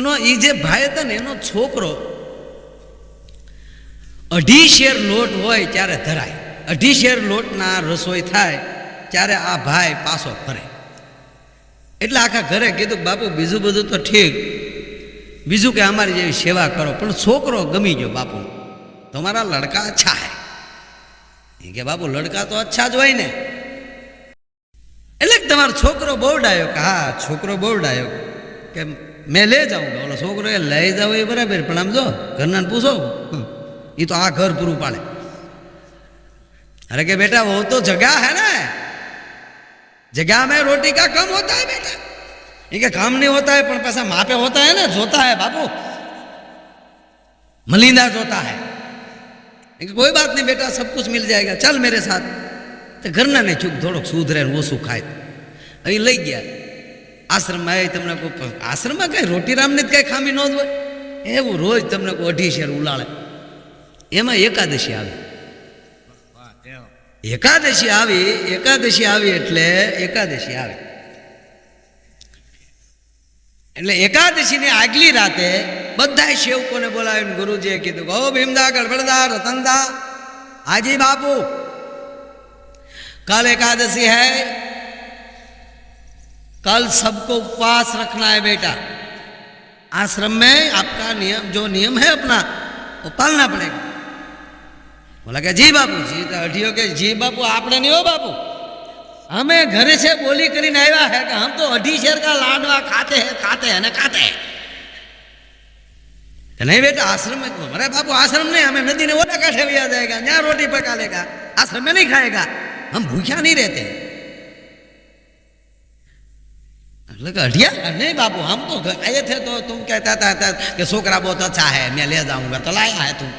એનો એ જે ભાઈ હતા ને, એનો છોકરો અઢી શેર લોટ હોય ત્યારે ધરાય. અઢી શેર લોટના રસોઈ થાય ત્યારે આ ભાઈ પાસો ફરે. એટલે આખા ઘરે કીધું, બાપુ, બીજું બધું તો ઠીક. બીજું કે અમારી જેવી સેવા કરો. પણ છોકરો ગમી ગયો બાપુ. તમારા લડકા અચ્છા હે. એ કે, બાપુ, લડકા તો અચ્છા જ હોય ને. એટલે તમારો છોકરો બહુ ડાયો કે, હા, છોકરો બહુ ડાયો કે મેં લઈ જાઉં ઓલો છોકરો એ લઈ જાવ એ બરાબર પણ આમ જો ઘરનાને પૂછો એ તો આ ઘર પૂરું પાડે अरे कि बेटा वो तो जगह है ना जगह में रोटी का कम होता है बेटा ये क्या काम नहीं होता है पर पैसा वहां पे होता है ना जोता है बापू मलिंदा जोता है ये कोई बात नहीं बेटा सब कुछ मिल जाएगा चल मेरे साथ તો ઘરના ને ચૂક થોડોક સુધરે ને ઓછું ખાય અહીં લઈ ગયા આશ્રમમાં એ તમને કોઈ આશ્રમમાં કાંઈ રોટીરામની જ કાંઈ ખામી ન જ હોય? એવું રોજ તમને કોઈ અઢી શેર ઉલાળે. એમાં એકાદશી આવે. એકાદશી આવી એકાદશી આવી એટલે એકાદશી આવે. એટલે એકાદશીની આગલી રાતે બધા સેવકોને બોલાવીને ગુરુજીએ કીધું ગૌ ભીમદા ગડબડદા રતનદા, હાજી બાપુ, કાલ એકાદશી હૈ कल सबको उपवास रखना है बेटा आश्रम में आपका नियम जो नियम है अपना वो पालना पड़ेगा बोला कि जी बापू जी तो अढ़ियो के जी बापू आपने नहीं हो बापू हमें घर से बोली કરીને આવ્યા है कि हम तो अढ़ी शेर का लाडवा खाते हैं खाते हैं ना खाते हैं तो नहीं बेटा आश्रम में अरे बापू आश्रम नहीं हमें नदी ने ओला काठे भी आ जाएगा यहाँ रोटी पका लेगा आश्रम में नहीं खाएगा हम भूखा नहीं रहते એટલે કે અઢિયા નહીં બાપू हम तो घर आए थे तो तुम कहता था, था कि छोकरा बहुत अच्छा है मैं ले जाऊंगा तो लाया है तुम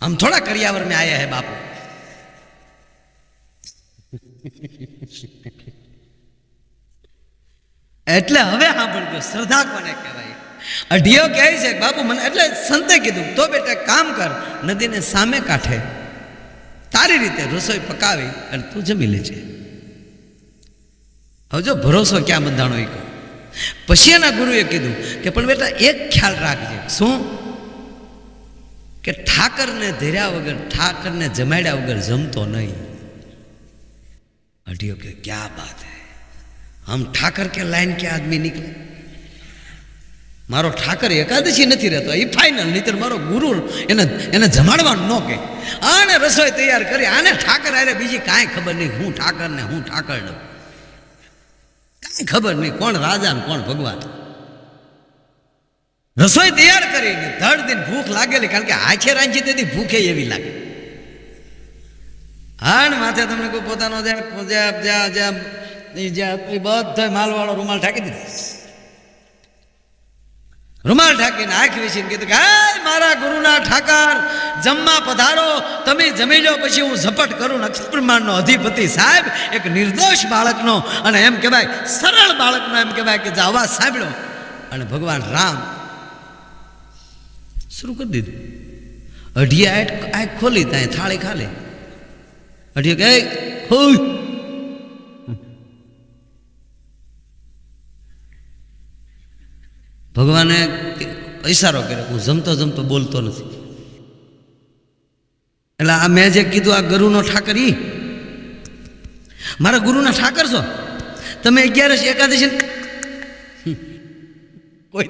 हम थोड़ा करियावर में आए हैं बापू એટલે હવે સાંભળજો શ્રદ્ધા કોને કહેવાય અઢિયો કહે છે કે બાપુ મને એટલે સંતે કીધું તો બેટા કામ કર નદીને સામે કાંઠે તારી રીતે રસોઈ પકાવી અને તું જમી લેજે હવે જો ભરોસો ક્યાં બંધાણો એ કહ્યું પછી એના ગુરુએ કીધું કે, પણ બેટા, એક ખ્યાલ રાખજે. શું? કે ઠાકરને ધર્યા વગર, ઠાકરને જમાડ્યા વગર જમતો નહીં. અઢિયો કે, ક્યાં બાત હે? હમ ઠાકર કે લાઈન કે આદમી નીકળે? મારો ઠાકર એકાદશી નથી રહેતો. એ ફાઇનલ નહીતર મારો ગુરુ એને એને જમાડવાનું ન કે આને રસોઈ તૈયાર કરી, આને ઠાકર આરે બીજી કાંઈ ખબર નહીં. હું ઠાકર ને હું ઠાકર કાંઈ ખબર નહીં કોણ રાજા ને કોણ ભગવાન. રસોઈ તૈયાર કરીને ધડ દિન ભૂખ લાગેલી, કારણ કે આછે રાંચી તેથી ભૂખે એવી લાગે. હાણ માથે તમને કોઈ પોતાનો જ્યાં જ્યાં જ્યાં જ્યાં બધો માલવાળો રૂમાલ ઠાકી દીધો. રૂમાલ ઢાંકીને આંખ વેચીને કીધું કે, હાય, મારા ગુરુના ઠાકર, જમવા પધારો. તમે જમી લો, પછી હું ઝપટ કરું. બ્રહ્માંડનો અધિપતિ સાહેબ એક નિર્દોષ બાળકનો અને એમ કહેવાય સરળ બાળકનો એમ કહેવાય કે જે અવાજ સાંભળ્યો. અને ભગવાન રામ શરૂ કરી દીધું. અઢીએ આંખ ખોલી, ત્યાં થાળી ખાલી. અઢીએ કે હોય ભગવાને ઇશારો કર્યો. હું જમતો જમતો બોલતો નથી. એટલે આ મેં જે કીધું આ ગુરુનો ઠાકર ઈ. મારા ગુરુના ઠાકર છો? તમે અગિયારસ એકાદશી કોઈ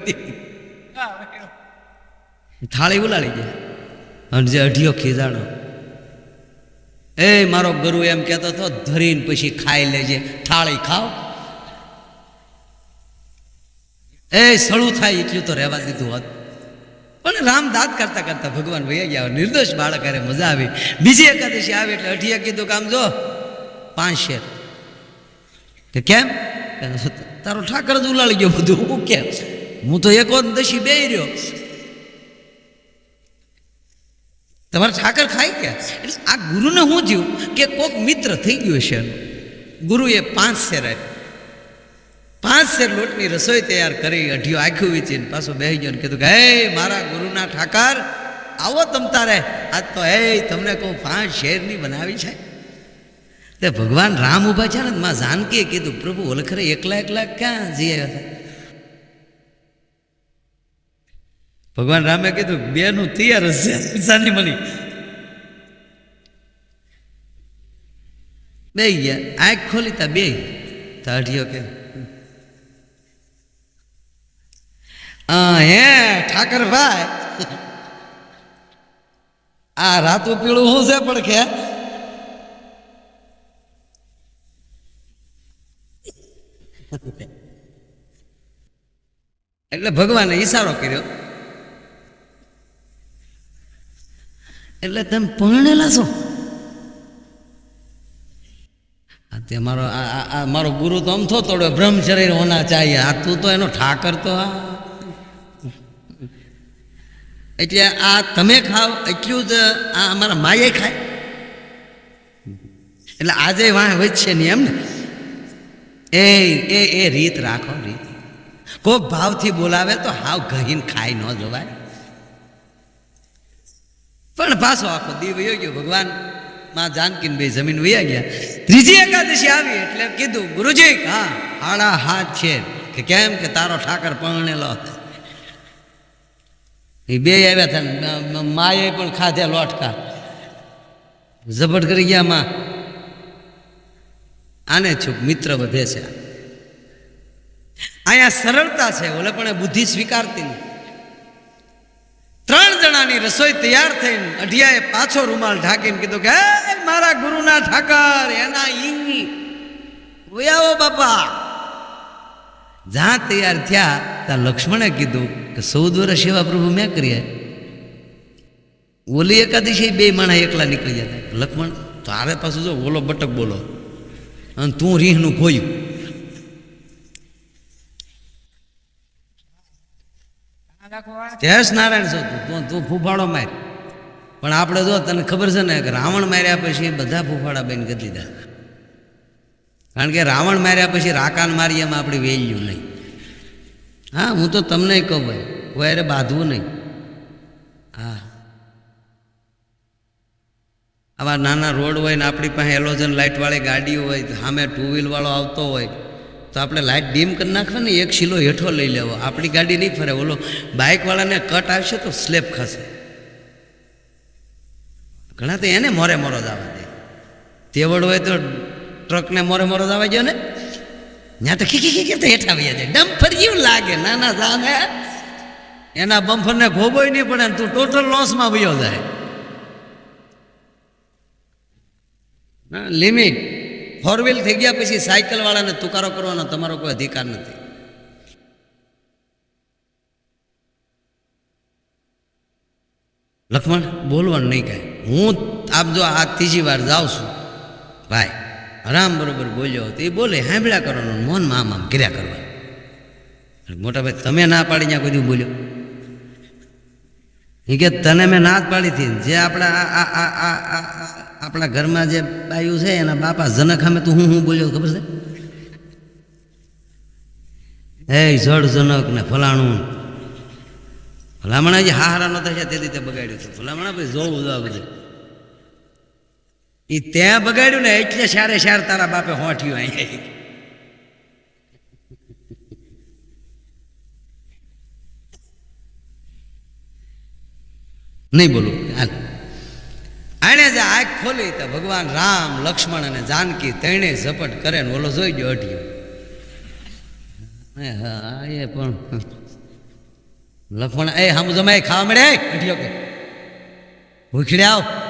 થાળી ઉલાડી જાય અને જે અઢીઓ ખીજાણો. એ મારો ગુરુ એમ કહેતો હતો, ધરીને પછી ખાઈ લેજે. થાળી ખાવ એ સળું થાય એટલું તો રહેવા દીધું હોત. પણ રામ દાંત કરતા કરતા ભગવાન ભૈયા ગયા નિર્દોષ બાળક અરે મજા આવી. બીજી એકાદશી આવે એટલે અઢિયા કીધું કામ જો, પાંચ. શેર કે કેમ? તારો ઠાકર જ ઉલાળી ગયો બધું. હું કેમ? હું તો એક દશી બે રહ્યો. તમારે ઠાકર ખાઈ ગયા એટલે આ ગુરુને હું જીવ કે કોઈક મિત્ર થઈ ગયો છે ગુરુએ પાંચ શેર આપ્યા. પાંચ શેર લોટની રસોઈ તૈયાર કરી અઢીઓ આખું વીચીને પાછો બેસી ગયો કીધું કે, હે મારા ગુરુના ઠાકર, આવો તમ તારે. આજ તો, હે, તમને કહું પાંચ શેરની બનાવી છે? તે ભગવાન રામ ઊભા છે ને, માં જાનકીએ કીધું, પ્રભુ, ઓલખરે એકલા એકલા ક્યાં જઈ આવ્યા હતા? ભગવાન રામે કીધું, બેનું તૈયાર હશે સાની મની બે ગયા, આંખ ખોલી તા બે તાઢીઓ કે હે ઠાકર ભાઈ આ રાતું પીળું શું છે પણ કે? એટલે ભગવાને ઈશારો કર્યો. એટલે તમે પરણેલા છો. તે મારો, આ મારો ગુરુ તો આમ થો તોડ્યો બ્રહ્મચર્ય હોના ચાહીએ. આ તું તો એનો ઠાકર તો આ. એટલે આ તમે ખાવ એટલું જ આ અમારા માએ ખાય. એટલે આજે વાહ છે નહીં એમ ને એ એ એ રીત રાખો, રીત. કોઈ ભાવથી બોલાવે તો હાવ ગહીને ખાઈ ન જવાય. પણ પાછો આખો દીવ વયો ગયો, ભગવાનમાં જાનકીન ભાઈ જમીન વયા ગયા. ત્રીજી એકાદશી આવી એટલે કીધું, ગુરુજી, હા હાડા હાથ છે. કે કેમ કે તારો ઠાકર પરણેલો હતો. એ બે આવ્યા હતા માએ પણ ખાધ્યા લોટકા. ઝપટ કરી ગયા માં. આને છું મિત્ર વધે છે. અહીંયા સરળતા છે, ઓલે પણ બુદ્ધિ સ્વીકારતી નથી. ત્રણ જણાની રસોઈ તૈયાર થઈને અઢિયાએ પાછો રૂમાલ ઢાંકીને કીધું કે મારા ગુરુના ઠાકર, એના ઈંગી. વયાઓ બાપા. જ્યાં તૈયાર થયા ત્યાં લક્ષ્મણે કીધું કે ચૌદ વર્ષ સેવા પ્રભુ મેં કર્યા ઓલી એકાદશી બે માણા એકલા નીકળી જતા લક્ષ્મણ તારે પાછું જો ઓલો બટક બોલો. અને તું રીહનું ખોયું જયેશ નારાયણ છો તું? તું ફૂફાડો માર. પણ આપણે જો તને ખબર છે ને કે રાવણ માર્યા પછી બધા ફૂફાડા બેન કરી દીધા. કારણ કે રાવણ માર્યા પછી રાકાન મારી એમાં આપણે વેલ્યુ નહીં. હા, હું તો તમને કહું ભાઈ કોઈ બાંધવું નહીં. હા. આવા નાના રોડ હોય ને આપણી પાસે એલોજન લાઇટવાળી ગાડી હોય સામે ટુ વ્હીલવાળો આવતો હોય, તો આપણે લાઇટ ડીમ કરી નાખવા ને એક શીલો હેઠો લઈ લેવો. આપણી ગાડી નહીં ફરે. ઓલો બાઇકવાળાને કટ આવશે તો સ્લેપ ખસે ઘણા તો એને મોરે મોરો જ આવવા દે. તેવડ હોય તો ટ્રકને મોરે મોરો જ આવવા ગયો ને. ત્યાં તો ખીખી ખીખી હેઠા વહી જાય. ડમ્ફર જેવું લાગે. નાના સાને એના બમ્ફરને ખોબોય નહીં પડે તું ટોટલ લોસમાં વયો જાય. લિમિટ ફોર વ્હીલ થઈ ગયા પછી સાયકલ વાળાને તુકારો કરવાનો તમારો કોઈ અધિકાર નથી. લખમણ, બોલવાનું નહીં કાંઈ. હું આપ જો આ ત્રીજી વાર જાઉં છું. ભાઈ આરામ બરોબર બોલ્યો તો એ બોલે, હાંભળ્યા કરવાનું મન આમ આમ કર્યા કરવા. મોટા ભાઈ તમે ના પાડી ત્યાં કોઈ બોલ્યો. એ કે, તને મેં ના જ પાડી હતી જે આપણા આ આપણા ઘરમાં જે બાયું છે, એના બાપા જનક સામે તું હું હું બોલ્યો, ખબર છે? એ જડ જનક ને ફલાણું. ભલામણા જે હારા નતા છે તે રીતે બગાડ્યું છે. ભલામણા ભાઈ જોવું જોવા બધું. એ ત્યાં બગાડ્યું ને એટલે સારે સાર તારા બાપે હોઠ્યું અહીંયા નહીં બોલું. હાલ. આણે જે આંખ ખોલી તો ભગવાન રામ, લક્ષ્મણ અને જાનકી તેણે ઝપટ કરે ને ઓલો જોઈ ગયો અઢિયો. હા, એ પણ લક્ષ્મણ એ હમ જમાય ખાવા મળે અઢિયો કે. ભૂખડે આવ.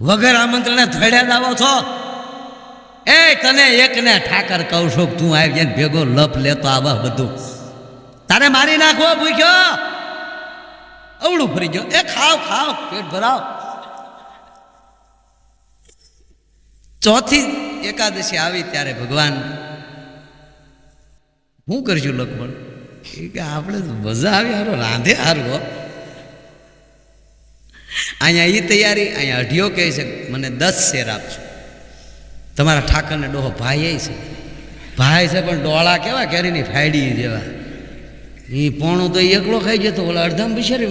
વગર આમંત્રણે થડ્યા લાવો છો? એ, તને એકને ઠાકર કહું છું તું આવી જાય ભેગો લપ લેતો આવા બધું. તારે મારી નાખવો ભૂખ્યો? અવળું ફરી ગયો. એ, ખાવ ખાવ, પેટ ભરાવ. ચોથી એકાદશી આવી ત્યારે ભગવાન, હું કરશું લખમણ? કે આપણે મજા આવી, હારો રાંધે હારવો અહીંયા એ તૈયારી, અહીંયા અઢિયો કહે છે, મને દસ શેર આપજો. તમારા ઠાકરને ડોહો, ભાઈ છે. ભાઈ છે, પણ ડોળા કેવા કેરીની ફાયડી જેવા. એ પોણું તો એકલો ખાઈ જતો ઓલા અડધામ બિચારી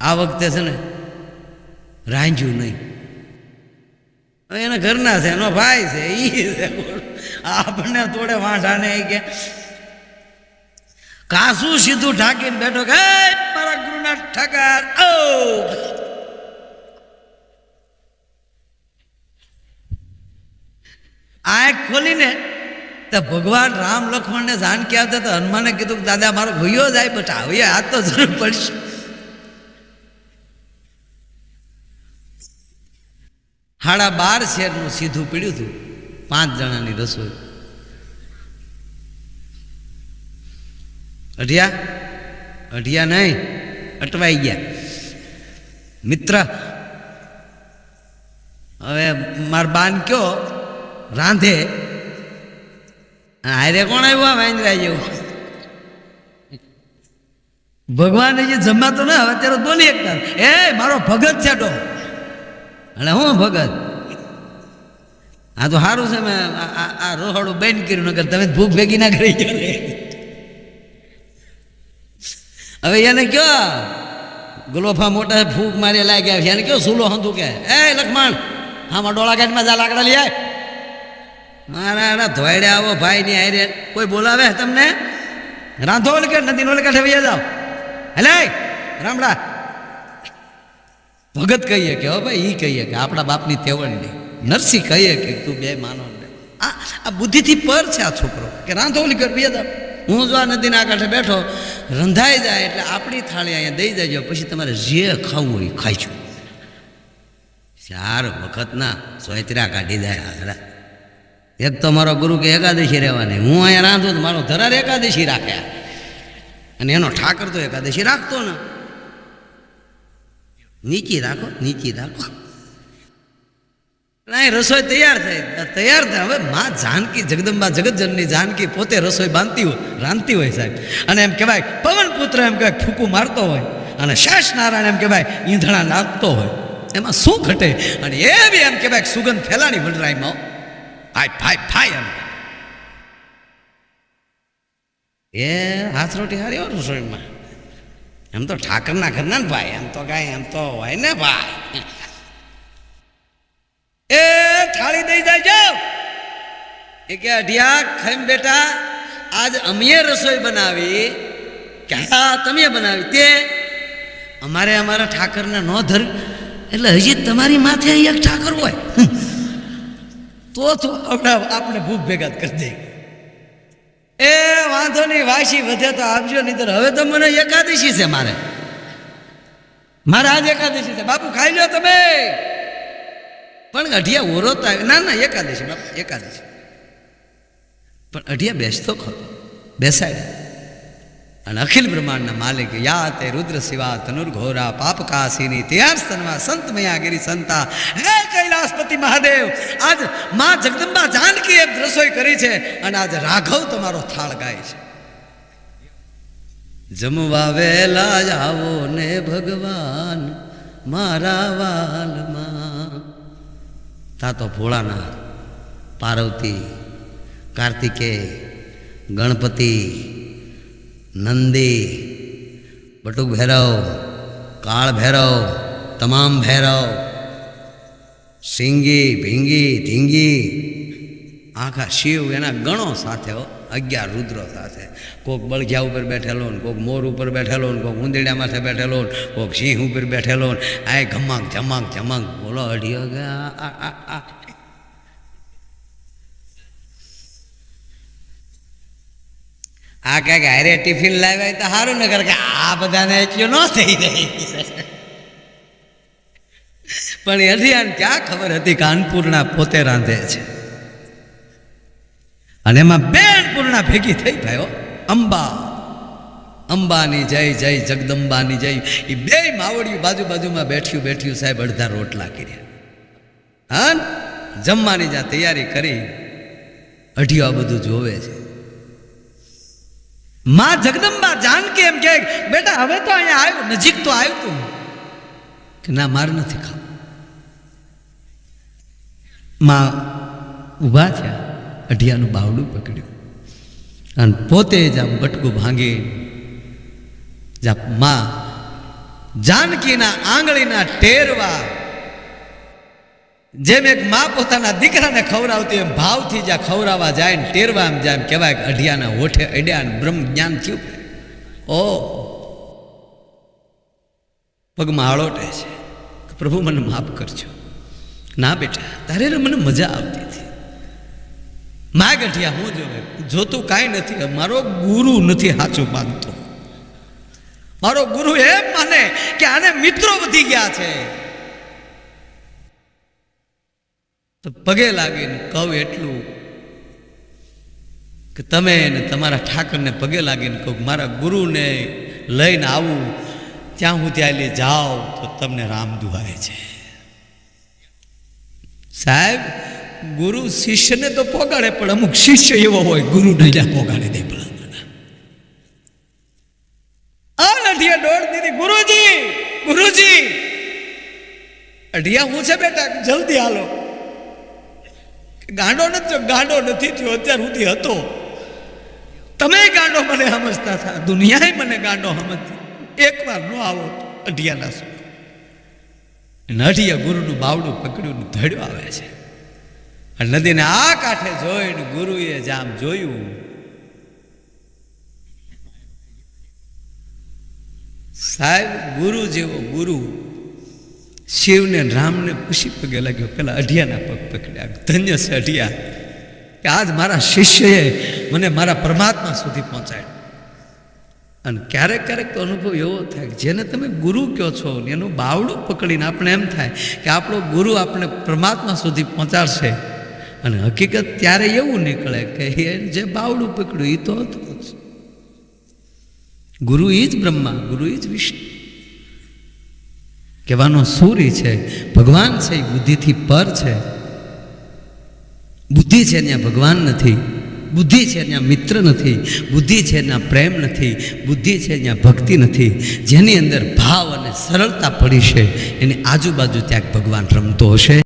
આ વખતે છે ને રાંધ્યું નહીં. એના ઘરના છે, એનો ભાઈ છે એ છે. આપણને થોડે વાંઢાને કે કાસું સીધું ઢાંકીને બેઠો કે મારા ગુરુના ઠકાર ઓ આંખ ખોલીને તો ભગવાન રામ લક્ષ્મણને જાનકી આવતા તો હનુમાને કીધું કે, દાદા, મારો ભૂયો જાય બટ હવે આ તો જરૂર પડશે. સાડા બાર શેરનું સીધું પીડ્યું હતું. પાંચ જણાની રસોઈ. અઢિયા? અઢિયા નહીં, અટવાઈ ગયા. મિત્ર, હવે માર બાન કયો? રાંધે. હારે કોણ આવ્યું આ વાંદરા જેવું? ભગવાન જે જમાતો ને હવે ત્યારે બોલી એકતા એ, મારો ભગત છે ડો એટલે હું ભગત? આ તો સારું છે, મેં આ- રોહડું બેન કર્યું નગર તમે ભૂખ ભેગી ના કરી ગયો હવે એને કયો? ગુલોફા મોટા ભૂખ મારી લાગ્યા એને કયો સૂલો હંધું કે? એ લખમણ, આમાં ડોળા ગાંઠમાં જા લાકડા લઈ મારા એના ધોયડે આવો ભાઈ ની આયરે કોઈ બોલાવે તમને? રાંધો ઓલે કે નદી ઓલે કાંઠે વૈયા જાઓ? હેલે, રામડા. ભગત કહીએ કે, હો ભાઈ એ કહીએ કે, આપણા બાપની તેવડની. નરસિંહ કહીએ કે, તું બે માનો આ બુદ્ધિથી પર છે આ છોકરો. કે રાંધો ઓલી કર વૈયા જાઓ. હું જો આ નદીના કાંઠે બેઠો, રંધાઈ જાય એટલે આપણી થાળી અહીંયા દઈ દેજો, પછી તમારે જે ખાવું હોય ખાઈશું ચાર વખતના સોયત્રા કાઢી જાય હારા એક તો મારો ગુરુ કે એકાદશી રહેવાની. હું અહીંયા રાંધું તો મારો ધરાર એકાદશી રાખ્યા અને એનો ઠાકર તો એકાદશી રાખતો ને. નીચી રાખો નીચી રાખો. અહીં રસોઈ તૈયાર થાય તૈયાર થાય. હવે માં જાનકી, જગદંબા જગતજનની જાનકી પોતે રસોઈ બાંધતી હોય, રાંધતી હોય સાહેબ. અને એમ કહેવાય, પવન પુત્ર એમ કહેવાય, ફૂકું મારતો હોય. અને શેષ નારાયણ એમ કહેવાય, ઈંધણા નાખતો હોય. એમાં શું ઘટે? અને એ બી એમ કહેવાય સુગંધ ફેલાણી વનરાયમાં ફાય ફાય ફાય એમ એ હાથ રોટી હારી હોય રસોઈમાં. એમ તો ઠાકરના ઘરના ને ભાઈ, એમ તો કાંઈ એમ તો હોય ને ભાઈ. એ થાળી દઈ જાજો. એ કે, અઢિયા ખાઈમ બેટા, આજ અમીએ રસોઈ બનાવી. કે, હા, તમે બનાવી. તે, અમારે અમારા ઠાકરને ન ધર, એટલે હજી તમારી માથે એક ઠાકર હોય. તો તો આપણે ભૂખ ભેગા કરી દે એ, વાંધો નહીં, વાસી વધે તો આપજો નહીં તો હવે તો મને એકાદશી છે મારે. મારે આજ એકાદશી છે. બાપુ, ખાઈ લો તમે. પણ અઢિયા ઓરોતા ના ના, એકાદશી, બાપુ, એકાદશી. પણ અઢિયા બેસતો ખરો. બેસાડે. અને અખિલ બ્રહ્માંડના માલિક, યા તે રુદ્ર શિવા તનુર્ઘોરા પાપકાશીની ત્યાર સ્તનમાં સંત મયાગીરી, સંતા. હે કૈલાસપતિ મહાદેવ, આજ મા જગદંબા જાનકી એમ રસોઈ કરી છે અને આજ રાઘવ તમારો થાળ ગાય છે. જમવા વેલા આવો ને ભગવાન, મારા વાલમાં. તા તો ભોળાનાથ પાર્વતી કાર્તિકેય ગણપતિ, નંદી, બટુક ભૈરવ, કાળ ભૈરવ, તમામ ભૈરવ, સિંગી, ભીંગી ધીંગી આખા શિવ એના ગણો સાથે હો. અગિયાર રુદ્રો સાથે. કોક બળઘિયા ઉપર બેઠેલો ને કોક મોર ઉપર બેઠેલો ને કોક ઉંદરડા માથે બેઠેલો ને કોક સિંહ ઉપર બેઠેલો ને. આ ઘમાક જમાક જમાક બોલો અઢીઓ ગયા આ ક્યાંક હારે ટિફિન લાવ્યા તો સારું નગર કે આ બધાને એટલું ન થઈ જાય પણ અઢિયાને ક્યાં ખબર હતી કાનપુરના પોતે રાંધે છે? અને એમાં બે અન્નપૂર્ણા ભેગી થઈ ભાઈઓ અંબા. અંબાની જય જય, જગદંબાની જય. એ બે માવડિયું બાજુ બાજુમાં બેઠ્યું બેઠ્યું સાહેબ અડધા રોટલા કર્યા. હા જમવાની જ્યાં તૈયારી કરી અઢિયો આ બધું જોવે છે. માં જગદંબા જાનકી એમ કે બેટા, હવે તો અહીંયા આવ્યું, નજીક તો આવ્યું તું. કે ના, માર નથી ખાવ. માં ઊભા થયા, અઢિયાનું બાવડું પકડ્યું. અને પોતે જ આમ બટકું ભાંગી માં જાનકીના આંગળીના ટેરવા જેમ એક મા પોતાના દીકરાને ખવડાવતી એમ ભાવથી જ્યાં ખવડાવવા જાય ને ટેરવા એમ જાય એમ કહેવાય કે અઢિયાના હોઠે અડ્યા ને બ્રહ્મ જ્ઞાન થયું. ઓ પગમાં આળોટે છે. પ્રભુ મને માફ કરજો. ના બેટા, તારે મને મજા આવતી હતી. મા ગઠિયા હું જોવે જોતું કાંઈ નથી. મારો ગુરુ નથી સાચું માનતો. મારો ગુરુ એમ માને કે આને મિત્રો વધી ગયા છે. પગે લાગીને કહું એટલું કે તમે ને તમારા ઠાકરને પગે લાગીને કહું મારા ગુરુને લઈને આવું. ત્યાં હું ત્યાં લઈ જાઓ તો તમને રામ દુહાય છે. સાહેબ ગુરુ શિષ્યને તો પોગાડે, પણ અમુક શિષ્ય એવો હોય ગુરુ જ્યાં પોગાડી દે અઢિયા દોડ દીધી. ગુરુજી ગુરુજી. અઢિયા હું છે બેટા? જલ્દી હાલો. ગાંડો નથી ગાંડો નથી થયો. અત્યાર સુધી હતો. તમે ગાંડો મને સમજતા હતા દુનિયાએ મને ગાંડો સમજતી એકવાર ન આવો અઢિયાના શું અઢિયા ગુરુનું બાવડું પકડ્યું ધડ્યું આવે છે. નદીને આ કાંઠે જોઈને ગુરુએ જામ જોયું, સાહેબ, ગુરુ જેવો ગુરુ શિવને રામને પુષી પગે લાગ્યો. પેલા અઢિયાના પગ પકડ્યા. ધન્ય છે અઢિયા. કે આજ મારા શિષ્યએ મને મારા પરમાત્મા સુધી પહોંચાડ્યો. અને ક્યારેક ક્યારેક તો અનુભવ એવો થાય જેને તમે ગુરુ કહો છો એનું બાવડું પકડીને આપણે એમ થાય કે આપણો ગુરુ આપણે પરમાત્મા સુધી પહોંચાડશે. અને હકીકત ત્યારે એવું નીકળે કે જે બાવડું પકડ્યું એ તો હતું જ. ગુરુ એ જ બ્રહ્મા, ગુરુ એ જ વિષ્ણુ. કહેવાનો સૂરી છે, ભગવાન છે એ બુદ્ધિથી પર છે. બુદ્ધિ છે ત્યાં ભગવાન નથી, બુદ્ધિ છે ત્યાં મિત્ર નથી, બુદ્ધિ છે ત્યાં પ્રેમ નથી, બુદ્ધિ છે ત્યાં ભક્તિ નથી. જેની અંદર ભાવ અને સરળતા પડી છે, એની આજુબાજુ ત્યાં ભગવાન રમતો હશે?